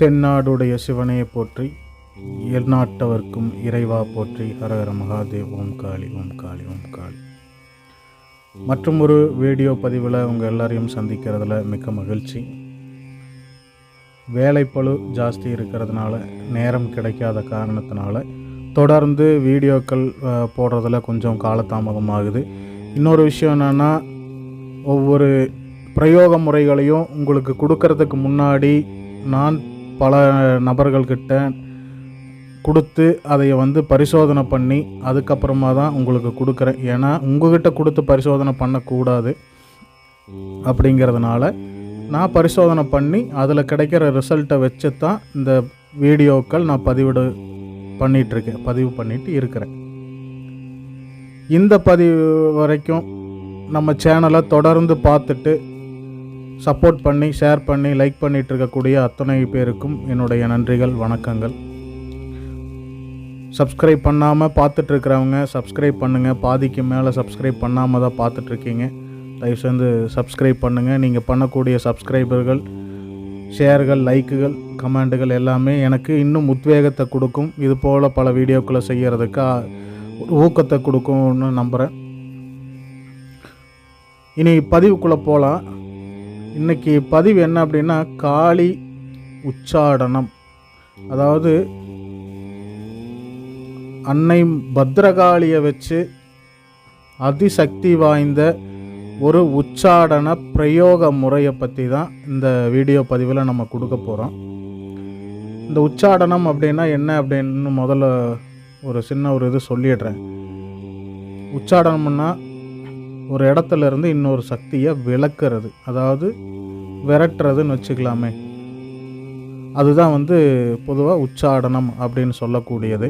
தென்னாடுடைய சிவனையை போற்றி எந்நாட்டவர்க்கும் இறைவா போற்றி ஹரஹர மகாதேவ் ஓம் காளி ஓம் காளி ஓம் காளி. மற்றும் ஒரு வீடியோ பதிவில் உங்கள் எல்லாரையும் சந்திக்கிறதுல மிக்க மகிழ்ச்சி. வேலைப்பளு ஜாஸ்தி இருக்கிறதுனால நேரம் கிடைக்காத காரணத்தினால தொடர்ந்து வீடியோக்கள் போடுறதில் கொஞ்சம் கொஞ்சம் காலதாமதமாகுது. இன்னொரு விஷயம் என்னென்னா ஒவ்வொரு பிரயோக முறைகளையும் உங்களுக்கு கொடுக்கறதுக்கு முன்னாடி நான் பல நபர்கள்கிட்ட கொடுத்து அதை வந்து பரிசோதனை பண்ணி அதுக்கப்புறமா தான் உங்களுக்கு கொடுக்குறேன். ஏன்னா உங்ககிட்ட கொடுத்து பரிசோதனை பண்ணக்கூடாது அப்படிங்கிறதுனால நான் பரிசோதனை பண்ணி அதில் கிடைக்கிற ரிசல்ட்டை வச்சு தான் இந்த வீடியோக்கள் நான் பதிவிடு பண்ணிகிட்ருக்கேன் பதிவு பண்ணிட்டு இருக்கிறேன். இந்த பதிவு வரைக்கும் நம்ம சேனலை தொடர்ந்து பார்த்துட்டு சப்போர்ட் பண்ணி ஷேர் பண்ணி லைக் பண்ணிட்டு இருக்கக்கூடிய அத்தனை பேருக்கும் என்னுடைய நன்றிகள் வணக்கங்கள். சப்ஸ்கிரைப் பண்ணாமல் பார்த்துட்ருக்கிறவங்க சப்ஸ்கிரைப் பண்ணுங்கள் பாதிக்கு மேலே சப்ஸ்கிரைப் பண்ணாமல் தான் பார்த்துட்ருக்கீங்க தயவு செய்து சப்ஸ்கிரைப் பண்ணுங்கள் நீங்கள் பண்ணக்கூடிய சப்ஸ்கிரைபர்கள் ஷேர்கள் லைக்குகள் கமெண்டுகள் எல்லாமே எனக்கு இன்னும் உத்வேகத்தை கொடுக்கும். இது போல் பல வீடியோக்களை செய்கிறதுக்கு ஊக்கத்தை கொடுக்கும்னு நம்புகிறேன் இனி பதிவுக்குள்ளே போகலாம் இன்னைக்கு பதிவு என்ன அப்படின்னா காளி உச்சாடனம். அதாவது அன்னை பத்ரகாளியை வச்சு அதிசக்தி வாய்ந்த ஒரு உச்சாடன பிரயோக முறையை பற்றி தான் இந்த வீடியோ பதிவில் நம்ம கொடுக்க போகிறோம் இந்த உச்சாடனம் அப்படின்னா என்ன அப்படின்னு முதல்ல ஒரு சின்ன ஒரு இது சொல்லிடுறேன். உச்சாடனம்னா ஒரு இடத்துல இருந்து இன்னொரு சக்தியை விளக்குறது அதாவது விரட்டுறதுன்னு வச்சுக்கலாமே. அதுதான் வந்து பொதுவாக உச்சாடனம் அப்படின்னு சொல்லக்கூடியது.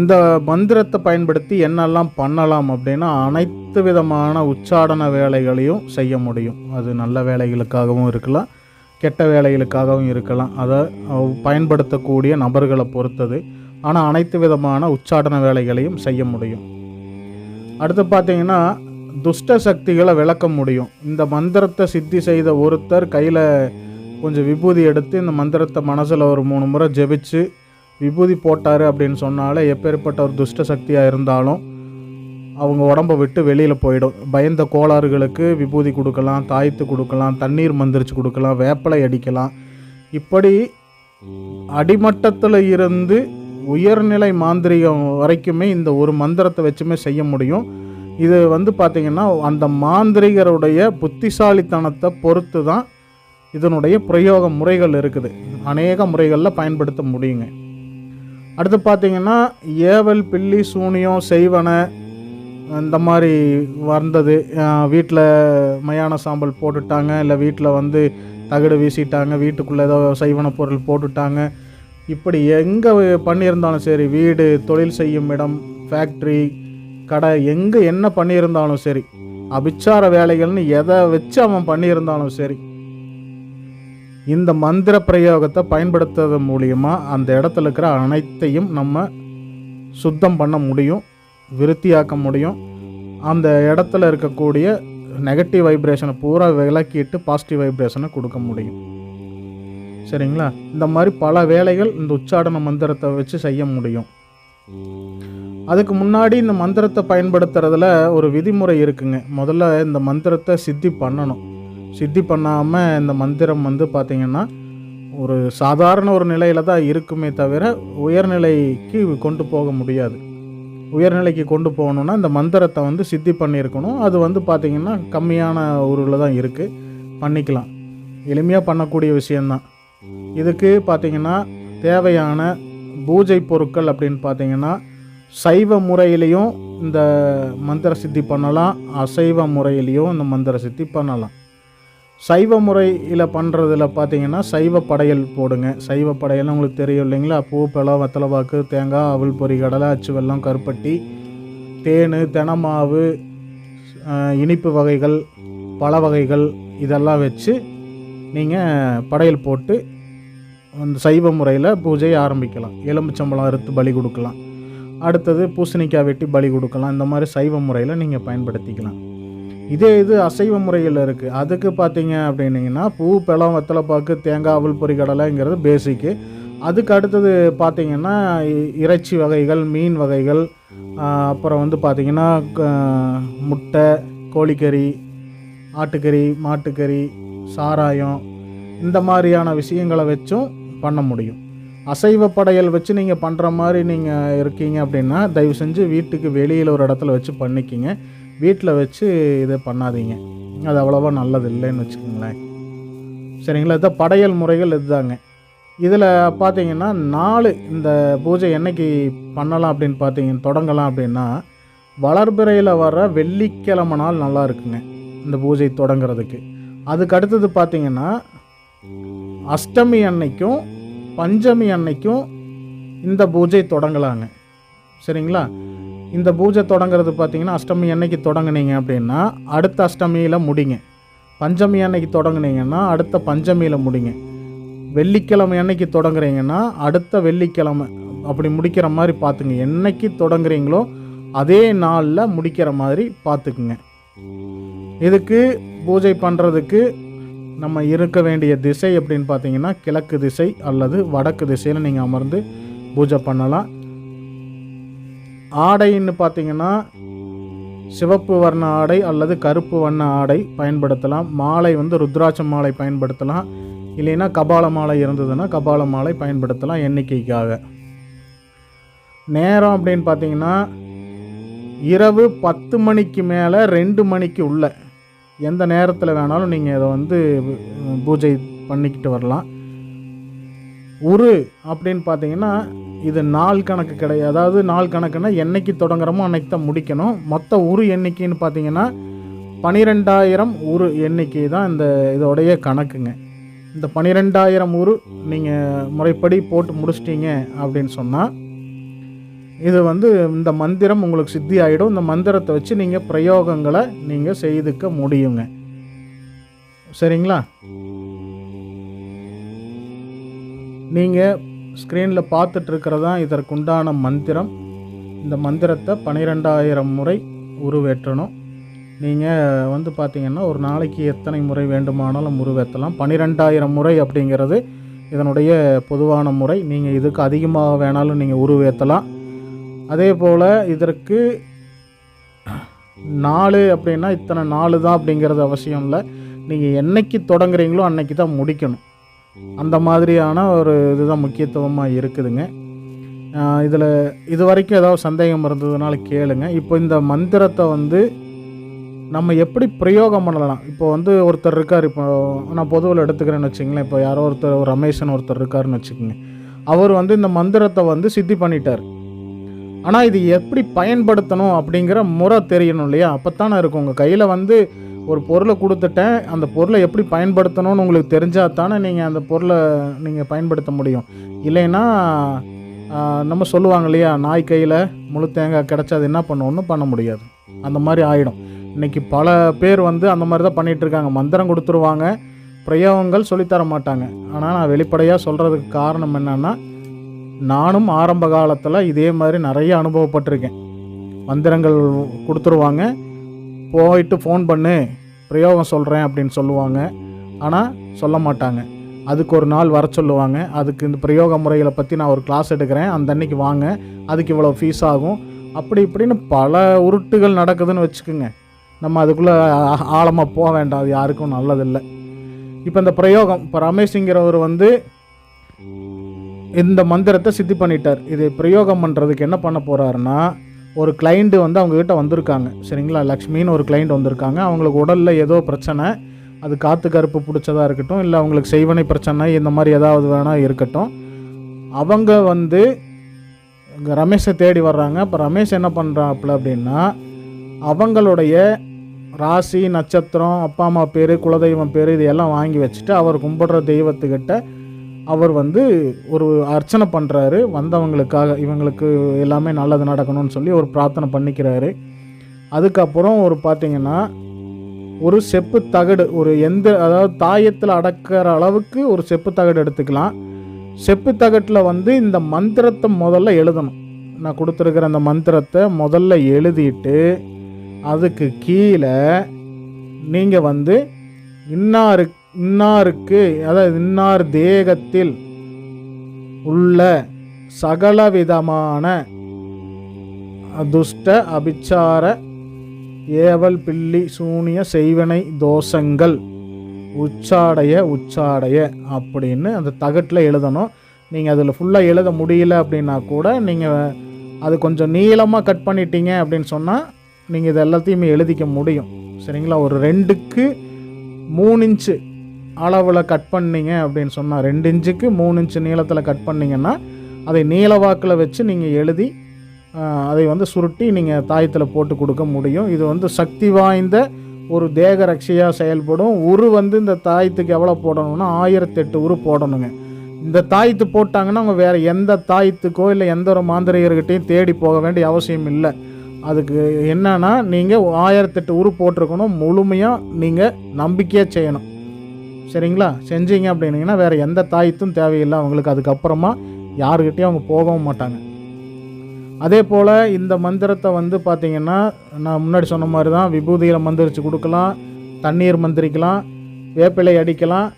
இந்த மந்திரத்தை பயன்படுத்தி என்னெல்லாம் பண்ணலாம் அப்படின்னா அனைத்து விதமான உச்சாடன வேலைகளையும் செய்ய முடியும். அது நல்ல வேலைகளுக்காகவும் இருக்கலாம் கெட்ட வேலைகளுக்காகவும் இருக்கலாம். அதை பயன்படுத்தக்கூடிய நபர்களை பொறுத்தது. ஆனால் அனைத்து விதமான உச்சாடன வேலைகளையும் செய்ய முடியும். அடுத்து பார்த்தீங்கன்னா துஷ்ட சக்திகளை விளக்க முடியும். இந்த மந்திரத்தை சித்தி செய்த ஒருத்தர் கையில் கொஞ்சம் விபூதி எடுத்து இந்த மந்திரத்தை மனசில் ஒரு மூணு முறை ஜெபிச்சு விபூதி போட்டார் அப்படின்னு சொன்னாலே எப்பேற்பட்ட ஒரு துஷ்ட சக்தியாக இருந்தாலும் அவங்க உடம்ப விட்டு வெளியில் போயிடும். பயந்த கோளாறுகளுக்கு விபூதி கொடுக்கலாம் தாய்த்து கொடுக்கலாம் தண்ணீர் மந்திரிச்சு கொடுக்கலாம் வேப்பலை அடிக்கலாம். இப்படி அடிமட்டத்தில் இருந்து உயர்நிலை மாந்திரிகம் வரைக்குமே இந்த ஒரு மந்திரத்தை வச்சுமே செய்ய முடியும். இது வந்து பார்த்திங்கன்னா அந்த மாந்திரிகருடைய புத்திசாலித்தனத்தை பொறுத்து தான் இதனுடைய பிரயோக முறைகள் இருக்குது. அநேக முறைகளில் பயன்படுத்த முடியுங்க. அடுத்து பார்த்தீங்கன்னா ஏவல் பில்லி சூனியம் செய்வன இந்த மாதிரி வந்தது. வீட்டில் மயான சாம்பல் போட்டுட்டாங்க இல்லை வீட்டில் வந்து தகடு வீசிட்டாங்க வீட்டுக்குள்ளே ஏதோ செய்வன பொருள் போட்டுட்டாங்க. இப்படி எங்கே பண்ணியிருந்தாலும் சரி வீடு தொழில் செய்யும் இடம் ஃபேக்ட்ரி கடை எங்கே என்ன பண்ணியிருந்தாலும் சரி அபிச்சார வேலைகள்னு எதை வச்சு அவன் பண்ணியிருந்தாலும் சரி இந்த மந்திர பிரயோகத்தை பயன்படுத்துறது மூலியமாக அந்த இடத்துல இருக்கிற அனைத்தையும் நம்ம சுத்தம் பண்ண முடியும் விருத்தியாக்க முடியும். அந்த இடத்துல இருக்கக்கூடிய நெகட்டிவ் வைப்ரேஷனை பூரா விலக்கிட்டு பாசிட்டிவ் வைப்ரேஷனை கொடுக்க முடியும். சரிங்களா? இந்த மாதிரி பல வேலைகள் இந்த உச்சாடன மந்திரத்தை வச்சு செய்ய முடியும். அதுக்கு முன்னாடி இந்த மந்திரத்தை பயன்படுத்துறதுல ஒரு விதிமுறை இருக்குங்க. முதல்ல இந்த மந்திரத்தை சித்தி பண்ணணும். சித்தி பண்ணாமல் இந்த மந்திரம் வந்து பார்த்திங்கன்னா ஒரு சாதாரண ஒரு நிலையில் தான் இருக்குமே தவிர உயர்நிலைக்கு கொண்டு போக முடியாது. உயர்நிலைக்கு கொண்டு போகணுன்னா இந்த மந்திரத்தை வந்து சித்தி பண்ணியிருக்கணும். அது வந்து பார்த்திங்கன்னா கம்மியான ஊரில் தான் இருக்குது பண்ணிக்கலாம். எளிமையாக பண்ணக்கூடிய விஷயந்தான் இதுக்கு பார்த்திங்கன்னா தேவையான பூஜை பொருட்கள் அப்படின்னு பார்த்தீங்கன்னா சைவ முறையிலையும் இந்த மந்திர சித்தி பண்ணலாம் அசைவ முறையிலையும் இந்த மந்திர சித்தி பண்ணலாம். சைவ முறையில் பண்ணுறதுல பார்த்தீங்கன்னா சைவ படையல் போடுங்க. சைவ படையல்னு உங்களுக்கு தெரியும் இல்லைங்களா? பூ பழம் வத்தலவாக்கு தேங்காய் அவல் பொறி கடலை அச்சு வெல்லம் கருப்பட்டி தேன் தெனமாவு இனிப்பு வகைகள் பழ வகைகள் இதெல்லாம் வச்சு நீங்கள் படையல் போட்டு அந்த சைவ முறையில் பூஜையை ஆரம்பிக்கலாம். எலும்புச்சம்பழம் அறுத்து பலி கொடுக்கலாம். அடுத்தது பூசணிக்காய் வெட்டி பலி கொடுக்கலாம். இந்த மாதிரி சைவ முறையில் நீங்கள் பயன்படுத்திக்கலாம். இதே இது அசைவ முறையில் இருக்குது அதுக்கு பார்த்தீங்க அப்படின்னீங்கன்னா பூ பழம் வெத்தலைப்பாக்கு தேங்காய் அவல் பொரிக்கடலைங்கிறது பேசிக்கு அதுக்கு அடுத்தது பார்த்தீங்கன்னா இ- இறைச்சி வகைகள் மீன் வகைகள் அப்புறம் வந்து பார்த்தீங்கன்னா க- முட்டை கோழிக்கறி ஆட்டுக்கறி மாட்டுக்கறி சாராயம் இந்த மாதிரியான விஷயங்களை வச்சும் பண்ண முடியும். அசைவ படையல் வச்சு நீங்கள் பண்ணுற மாதிரி நீங்கள் இருக்கீங்க அப்படின்னா தயவு செஞ்சு வீட்டுக்கு வெளியில் ஒரு இடத்துல வச்சு பண்ணிக்கிங்க. வீட்டில் வச்சு இதை பண்ணாதீங்க. அது அவ்வளோவா நல்லது இல்லைன்னு வச்சுக்கோங்களேன். சரிங்களா? இதான் படையல் முறைகள் இதுதாங்க. இதில் பார்த்தீங்கன்னா நாலு இந்த பூஜை என்னைக்கு பண்ணலாம் அப்படின்னு பார்த்தீங்க தொடங்கலாம் அப்படின்னா வளர்பிறையில் வர வெள்ளிக்கிழமை நாள் நல்லா இருக்குங்க. இந்த பூஜை தொடங்குறதுக்கு. அதுக்கு அடுத்தது பார்த்தீங்கன்னா அஷ்டமி அன்னைக்கும் பஞ்சமி அன்னைக்கும் இந்த பூஜை தொடங்கலாங்க. சரிங்களா? இந்த பூஜை தொடங்குறது பார்த்தீங்கன்னா அஷ்டமி அன்னைக்கு தொடங்குனீங்க அப்படின்னா அடுத்த அஷ்டமியில் முடிங்க. பஞ்சமி அன்னைக்கு தொடங்குனீங்கன்னா அடுத்த பஞ்சமியில் முடிங்க. வெள்ளிக்கிழமை அன்னைக்கு தொடங்குறீங்கன்னா அடுத்த வெள்ளிக்கிழமை அப்படி முடிக்கிற மாதிரி பார்த்துங்க என்னைக்கு தொடங்குறீங்களோ அதே நாளில் முடிக்கிற மாதிரி பார்த்துக்குங்க இதுக்கு பூஜை பண்ணுறதுக்கு நம்ம இருக்க வேண்டிய திசை அப்படின்னு பார்த்தீங்கன்னா கிழக்கு திசை அல்லது வடக்கு திசையில் நீங்கள் அமர்ந்து பூஜை பண்ணலாம். ஆடைன்னு பார்த்தீங்கன்னா சிவப்பு வர்ண ஆடை அல்லது கருப்பு வண்ண ஆடை பயன்படுத்தலாம். மாலை வந்து ருத்ராட்ச மாலை பயன்படுத்தலாம். இல்லைன்னா கபால மாலை இருந்ததுன்னா கபால மாலை பயன்படுத்தலாம் எண்ணிக்கைக்காக. நேரம் அப்படின்னு பார்த்தீங்கன்னா இரவு பத்து மணிக்கு மேலே ரெண்டு மணிக்கு உள்ளே எந்த நேரத்தில் வேணாலும் நீங்கள் இதை வந்து பூஜை பண்ணிக்கிட்டு வரலாம். உரு அப்படின்னு பார்த்தீங்கன்னா இது நாள் கணக்கு கிடையாது. அதாவது நாள் கணக்குன்னா என்னைக்கு தொடங்குறோமோ அன்னைக்கு தான் முடிக்கணும். மொத்த உரு எண்ணிக்கைன்னு பார்த்தீங்கன்னா பனிரெண்டாயிரம் உரு எண்ணிக்கை தான் இந்த இதோடைய கணக்குங்க. இந்த பனிரெண்டாயிரம் உரு நீங்கள் முறைப்படி போட்டு முடிச்சிட்டீங்க அப்படின்னு சொன்னால் இது வந்து இந்த மந்திரம் உங்களுக்கு சித்தி ஆகிடும் இந்த மந்திரத்தை வச்சு நீங்கள் பிரயோகங்களை நீங்கள் செய்துக்க முடியுங்க. சரிங்களா? நீங்கள் ஸ்க்ரீனில் பார்த்துட்டு இதற்குண்டான மந்திரம். இந்த மந்திரத்தை பன்னிரெண்டாயிரம் முறை உருவேற்றணும். நீங்கள் வந்து பார்த்திங்கன்னா ஒரு நாளைக்கு எத்தனை முறை வேண்டுமானாலும் உருவேற்றலாம். பன்னிரெண்டாயிரம் முறை அப்படிங்கிறது இதனுடைய பொதுவான முறை. நீங்கள் இதுக்கு அதிகமாக வேணாலும் நீங்கள் உருவேற்றலாம். அதே போல் இதற்கு நாலு அப்படின்னா இத்தனை நாலு தான் அப்படிங்கிறது அவசியம் இல்லை. நீங்கள் என்னைக்கு தொடங்குறீங்களோ அன்னைக்கு தான் முடிக்கணும். அந்த மாதிரியான ஒரு இதுதான் முக்கியத்துவமாக இருக்குதுங்க. இதில் இது வரைக்கும் ஏதாவது சந்தேகம் இருந்ததுனால கேளுங்க. இப்போ இந்த மந்திரத்தை வந்து நம்ம எப்படி பிரயோகம் பண்ணலாம்? இப்போ வந்து ஒருத்தர் இருக்கார். இப்போ நான் பொதுவில் எடுத்துக்கிறேன்னு வச்சுங்களேன் இப்போ யாரோ ஒருத்தர் ரமேஷன் ஒருத்தர் இருக்காருன்னு வச்சுக்கோங்க. அவர் வந்து இந்த மந்திரத்தை வந்து சித்தி பண்ணிட்டார். ஆனால் இது எப்படி பயன்படுத்தணும் அப்படிங்கிற முறை தெரியணும் இல்லையா? அப்போ தானே இருக்கும். உங்கள் கையில் வந்து ஒரு பொருளை கொடுத்துட்டேன். அந்த பொருளை எப்படி பயன்படுத்தணும்னு உங்களுக்கு தெரிஞ்சால் தானே நீங்கள் அந்த பொருளை நீங்கள் பயன்படுத்த முடியும். இல்லைன்னா நம்ம சொல்லுவாங்க இல்லையா நாய் கையில் முழு தேங்காய் கிடச்சா அது என்ன பண்ணுவோன்னு பண்ண முடியாது. அந்த மாதிரி ஆகிடும் இன்றைக்கி பல பேர் வந்து அந்த மாதிரி தான் பண்ணிகிட்ருக்காங்க மந்திரம் கொடுத்துருவாங்க. பிரயோகங்கள் சொல்லித்தர மாட்டாங்க. ஆனால் நான் வெளிப்படையாக சொல்கிறதுக்கு காரணம் என்னென்னா நானும் ஆரம்ப காலத்தில் இதே மாதிரி நிறைய அனுபவப்பட்டிருக்கேன். மந்திரங்கள் கொடுத்துருவாங்க. போயிட்டு ஃபோன் பண்ணு பிரயோகம் சொல்கிறேன் அப்படின்னு சொல்லுவாங்க. ஆனால் சொல்ல மாட்டாங்க. அதுக்கு ஒரு நாள் வர சொல்லுவாங்க. அதுக்கு இந்த பிரயோக முறைகளை பற்றி நான் ஒரு கிளாஸ் எடுக்கிறேன். அந்த அன்னைக்கு வாங்க. அதுக்கு இவ்வளோ ஃபீஸ் ஆகும். அப்படி இப்படின்னு பல உருட்டுகள் நடக்குதுன்னு வச்சுக்கோங்க. நம்ம அதுக்குள்ளே ஆழமாக போக வேண்டாம். அது யாருக்கும் நல்லதில்லை. இப்போ இந்த பிரயோகம் இப்போ ரமேஷ்ங்கிறவர் வந்து இந்த மந்திரத்தை சித்தி பண்ணிட்டார். இது பிரயோகம் பண்ணுறதுக்கு என்ன பண்ண போகிறாருன்னா ஒரு கிளைண்ட்டு வந்து அவங்கக்கிட்ட வந்திருக்காங்க. சரிங்களா? லக்ஷ்மின்னு ஒரு கிளைண்ட் வந்திருக்காங்க. அவங்களுக்கு உடலில் ஏதோ பிரச்சனை. அது காற்று கருப்பு பிடிச்சதாக இருக்கட்டும் இல்லை அவங்களுக்கு செய்வனை பிரச்சனை இந்த மாதிரி ஏதாவது வேணால் இருக்கட்டும். அவங்க வந்து ரமேஷை தேடி வர்றாங்க. இப்போ ரமேஷ் என்ன பண்ணுறாப்புல அப்படின்னா அவங்களுடைய ராசி நட்சத்திரம் அப்பா அம்மா பேர் குலதெய்வம் பேர் இதையெல்லாம் வாங்கி வச்சுட்டு அவர் கும்பிடுற தெய்வத்துக்கிட்ட அவர் வந்து ஒரு அர்ச்சனை பண்ணுறாரு வந்தவங்களுக்காக இவங்களுக்கு எல்லாமே நல்லது நடக்கணும்னு சொல்லி ஒரு பிரார்த்தனை பண்ணிக்கிறாரு. அதுக்கப்புறம் ஒரு பார்த்தீங்கன்னா ஒரு செப்பு தகடு ஒரு எந்த அதாவது தாயத்தில் அடக்கிற அளவுக்கு ஒரு செப்பு தகடு எடுத்துக்கலாம். செப்பு தகட்டில் வந்து இந்த மந்திரத்தை முதல்ல எழுதணும். நான் கொடுத்துருக்கிற அந்த மந்திரத்தை முதல்ல எழுதிட்டு அதுக்கு கீழே நீங்கள் வந்து இன்னாருக்கு இன்னாருக்கு அதாவது இன்னார் தேகத்தில் உள்ள சகலவிதமான துஷ்ட அபிச்சார ஏவல் பில்லி சூனிய செய்வனை தோஷங்கள் உச்சாடைய உச்சாடைய அப்படின்னு அந்த தகட்டில் எழுதணும். நீங்கள் அதில் ஃபுல்லாக எழுத முடியல அப்படின்னா கூட நீங்கள் அது கொஞ்சம் நீளமாக கட் பண்ணிட்டீங்க அப்படின்னு சொன்னால் நீங்கள் இது எல்லாத்தையுமே எழுதிக்க முடியும். சரிங்களா? ஒரு ரெண்டுக்கு மூணு இன்ச்சு அளவில் கட் பண்ணீங்க அப்படின்னு சொன்னால் ரெண்டு இன்ச்சுக்கு மூணு இன்ச்சு நீளத்தில் கட் பண்ணிங்கன்னா அதை நீள வாக்கில் வச்சு நீங்கள் எழுதி அதை வந்து சுருட்டி நீங்கள் தாயத்தில் போட்டு கொடுக்க முடியும். இது வந்து சக்தி வாய்ந்த ஒரு தேக ரட்சையாக செயல்படும். உரு வந்து இந்த தாயத்துக்கு எவ்வளோ போடணும்னா ஆயிரத்தெட்டு உரு போடணுங்க. இந்த தாயத்து போட்டாங்கன்னா அவங்க வேறு எந்த தாயத்துக்கோ இல்லை எந்த ஒரு மாந்திரிகர்கிட்டையும் தேடி போக வேண்டிய அவசியம் இல்லை. அதுக்கு என்னன்னா நீங்கள் ஆயிரத்தெட்டு உரு போட்டிருக்கணும். முழுமையாக நீங்கள் நம்பிக்கையாக செய்யணும். சரிங்களா? செஞ்சீங்க அப்படின்னீங்கன்னா வேறு எந்த தாயத்தும் தேவையில்லை. அவங்களுக்கு அதுக்கப்புறமா யாருக்கிட்டையும் அவங்க போகவும் மாட்டாங்க. அதே போல் இந்த மந்திரத்தை வந்து பார்த்திங்கன்னா நான் முன்னாடி சொன்ன மாதிரி தான் விபூதியில் மந்திரிச்சு கொடுக்கலாம் தண்ணீர் மந்திரிக்கலாம் வேப்பிலை அடிக்கலாம்.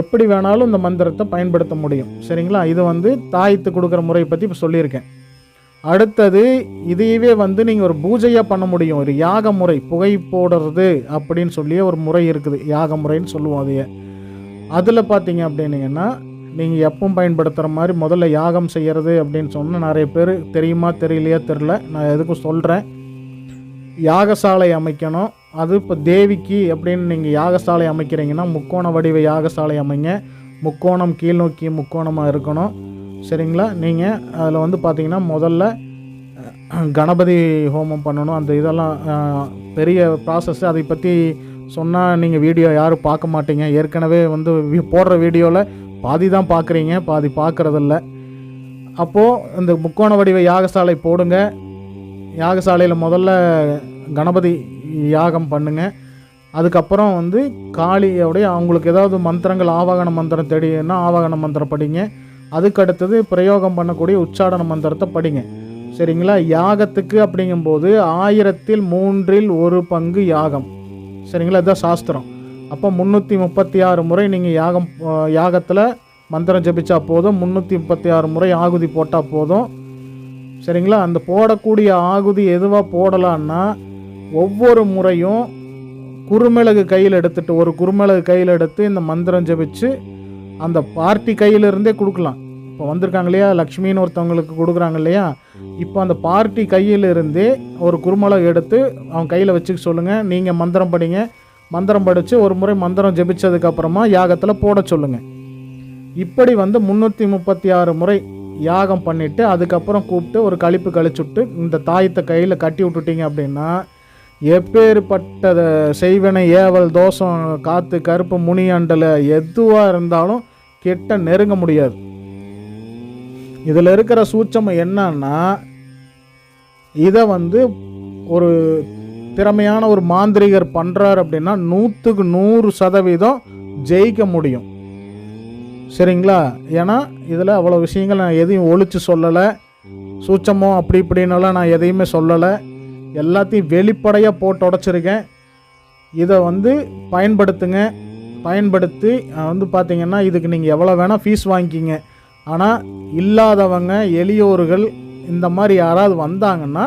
எப்படி வேணாலும் இந்த மந்திரத்தை பயன்படுத்த முடியும். சரிங்களா? இது வந்து தாயத்து கொடுக்குற முறையை பற்றி இப்போ சொல்லியிருக்கேன். அடுத்தது இதையவே வந்து நீங்கள் ஒரு பூஜையாக பண்ண முடியும். ஒரு யாக முறை புகை போடுறது அப்படின்னு சொல்லி ஒரு முறை இருக்குது. யாக முறைன்னு சொல்லுவோம் அதையே. அதில் பார்த்தீங்க அப்படின்னீங்கன்னா நீங்கள் எப்பவும் பயன்படுத்துகிற மாதிரி முதல்ல யாகம் செய்கிறது அப்படின்னு சொன்னால் நிறைய பேர் தெரியுமா தெரியலையா தெரில நான் எதுக்கும் சொல்கிறேன் யாகசாலை அமைக்கணும். அது இப்போ தேவிக்கு அப்படின்னு நீங்கள் யாகசாலை அமைக்கிறீங்கன்னா முக்கோண வடிவ யாகசாலை அமைங்க. முக்கோணம் கீழ்நோக்கி முக்கோணமாக இருக்கணும். சரிங்களா? நீங்கள் அதில் வந்து பார்த்தீங்கன்னா முதல்ல கணபதி ஹோமம் பண்ணணும். அந்த இதெல்லாம் பெரிய ப்ராசஸ் அதை பற்றி சொன்னால் நீங்கள் வீடியோ யாரும் பார்க்க மாட்டீங்க. ஏற்கனவே வந்து போடுற வீடியோவில் பாதி தான் பார்க்குறீங்க பாதி பார்க்குறதில்ல அப்போது இந்த முக்கோண வடிவ யாகசாலை போடுங்க. யாகசாலையில் முதல்ல கணபதி யாகம் பண்ணுங்க. அதுக்கப்புறம் வந்து காளியோடைய அவங்களுக்கு ஏதாவது மந்திரங்கள் ஆவாகன மந்திரம் தெரியும்னா ஆவாகன மந்திரம் படிங்க. அதுக்கு அடுத்தது பிரயோகம் பண்ணக்கூடிய உச்சாடன மந்திரத்தை படிங்க. சரிங்களா? யாகத்துக்கு அப்படிங்கும்போது ஆயிரத்தில் மூன்றில் ஒரு பங்கு யாகம். சரிங்களா? இதுதான் சாஸ்திரம். அப்போ முந்நூற்றி முப்பத்தி ஆறு முறை நீங்கள் யாகம் யாகத்தில் மந்திரம் ஜபிச்சா போதும். முந்நூற்றி முப்பத்தி ஆறு முறை ஆகுதி போட்டால் போதும். சரிங்களா? அந்த போடக்கூடிய ஆகுதி எதுவாக போடலான்னா ஒவ்வொரு முறையும் குறுமிளகு கையில் எடுத்துட்டு ஒரு குறுமிளகு கையில் எடுத்து இந்த மந்திரம் ஜபிச்சு அந்த பார்ட்டி கையிலிருந்தே கொடுக்கலாம். இப்போ வந்திருக்காங்க இல்லையா? லக்ஷ்மின்னு ஒருத்தவங்களுக்கு கொடுக்குறாங்க இல்லையா? இப்போ அந்த பார்ட்டி கையிலிருந்தே ஒரு குறுமிளகு எடுத்து அவன் கையில் வச்சுக்க சொல்லுங்கள் நீங்கள் மந்திரம் படிங்க. மந்திரம் படித்து ஒரு முறை மந்திரம் ஜெபிச்சதுக்கப்புறமா யாகத்தில் போட சொல்லுங்கள் இப்படி வந்து முந்நூற்றி முப்பத்தி ஆறு முறை யாகம் பண்ணிவிட்டு அதுக்கப்புறம் கூப்பிட்டு ஒரு கழிப்பு கழிச்சுட்டு இந்த தாயத்தை கையில் கட்டி விட்டுட்டீங்க அப்படின்னா எப்பேற்பட்ட செய்வனை ஏவல் தோஷம் காற்று கருப்பு முனியாண்டில் எதுவாக இருந்தாலும் கிட்ட நெருங்க முடியாது. இதில் இருக்கிற சூட்சமம் என்னன்னா இதை வந்து ஒரு திறமையான ஒரு மாந்திரிகர் பண்ணுறார் அப்படின்னா நூற்றுக்கு நூறு சதவீதம் ஜெயிக்க முடியும். சரிங்களா? ஏன்னா இதில் அவ்வளோ விஷயங்கள் நான் எதையும் ஒழிச்சு சொல்லலை. சூட்சமோ அப்படி இப்படின்னெல்லாம் நான் எதையுமே சொல்லலை. எல்லாத்தையும் வெளிப்படையாக போட்டு உடச்சிருக்கேன். இதை வந்து பயன்படுத்துங்க. பயன்படுத்தி வந்து பார்த்தீங்கன்னா இதுக்கு நீங்கள் எவ்வளோ வேணால் ஃபீஸ் வாங்கிக்கிங்க. ஆனால் இல்லாதவங்க எளியோர்கள் இந்த மாதிரி யாராவது வந்தாங்கன்னா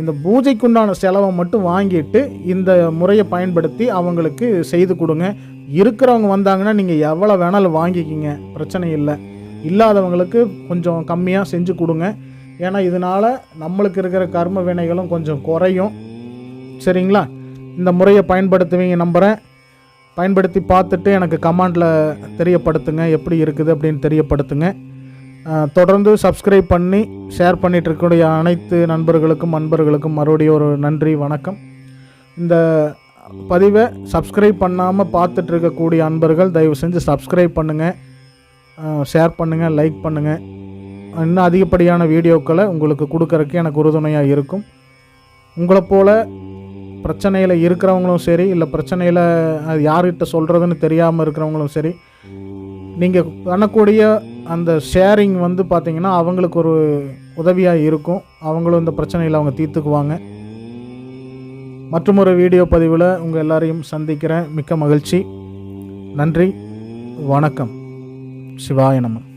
இந்த பூஜைக்குண்டான செலவை மட்டும் வாங்கிட்டு இந்த முறையை பயன்படுத்தி அவங்களுக்கு செய்து கொடுங்க. இருக்கிறவங்க வந்தாங்கன்னா நீங்கள் எவ்வளோ வேணாலும் வாங்கிக்கிங்க. பிரச்சனை இல்லை. இல்லாதவங்களுக்கு கொஞ்சம் கம்மியாக செஞ்சு கொடுங்க. ஏன்னா இதனால் நம்மளுக்கு இருக்கிற கர்ம வினைகளும் கொஞ்சம் குறையும். சரிங்களா? இந்த முறையை பயன்படுத்துவீங்க நம்புகிறேன் பயன்படுத்தி பார்த்துட்டு எனக்கு கமெண்டில் தெரியப்படுத்துங்க. எப்படி இருக்குது அப்படின்னு தெரியப்படுத்துங்க. தொடர்ந்து சப்ஸ்கிரைப் பண்ணி ஷேர் பண்ணிட்டு இருக்கக்கூடிய அனைத்து நண்பர்களுக்கும் அன்பர்களுக்கும் மறுபடியும் ஒரு நன்றி வணக்கம். இந்த பதிவை சப்ஸ்கிரைப் பண்ணாமல் பார்த்துட்ருக்கக்கூடிய அன்பர்கள் தயவு செஞ்சு சப்ஸ்கிரைப் பண்ணுங்கள் ஷேர் பண்ணுங்கள் லைக் பண்ணுங்கள் இன்னும் அதிகப்படியான வீடியோக்களை உங்களுக்கு கொடுக்கறக்கு எனக்கு உறுதுணையாக இருக்கும். உங்களை போல் பிரச்சனையில் இருக்கிறவங்களும் சரி இல்லை பிரச்சனையில் அது யார்கிட்ட சொல்கிறதுன்னு தெரியாமல் இருக்கிறவங்களும் சரி நீங்கள் பண்ணக்கூடிய அந்த ஷேரிங் வந்து பார்த்திங்கன்னா அவங்களுக்கு ஒரு உதவியாக இருக்கும். அவங்களும் இந்த பிரச்சனையில் அவங்க தீர்த்துக்குவாங்க. மற்றொரு வீடியோ பதிவில் உங்கள் எல்லாரையும் சந்திக்கிறேன். மிக்க மகிழ்ச்சி. நன்றி. வணக்கம். சிவாய நமன்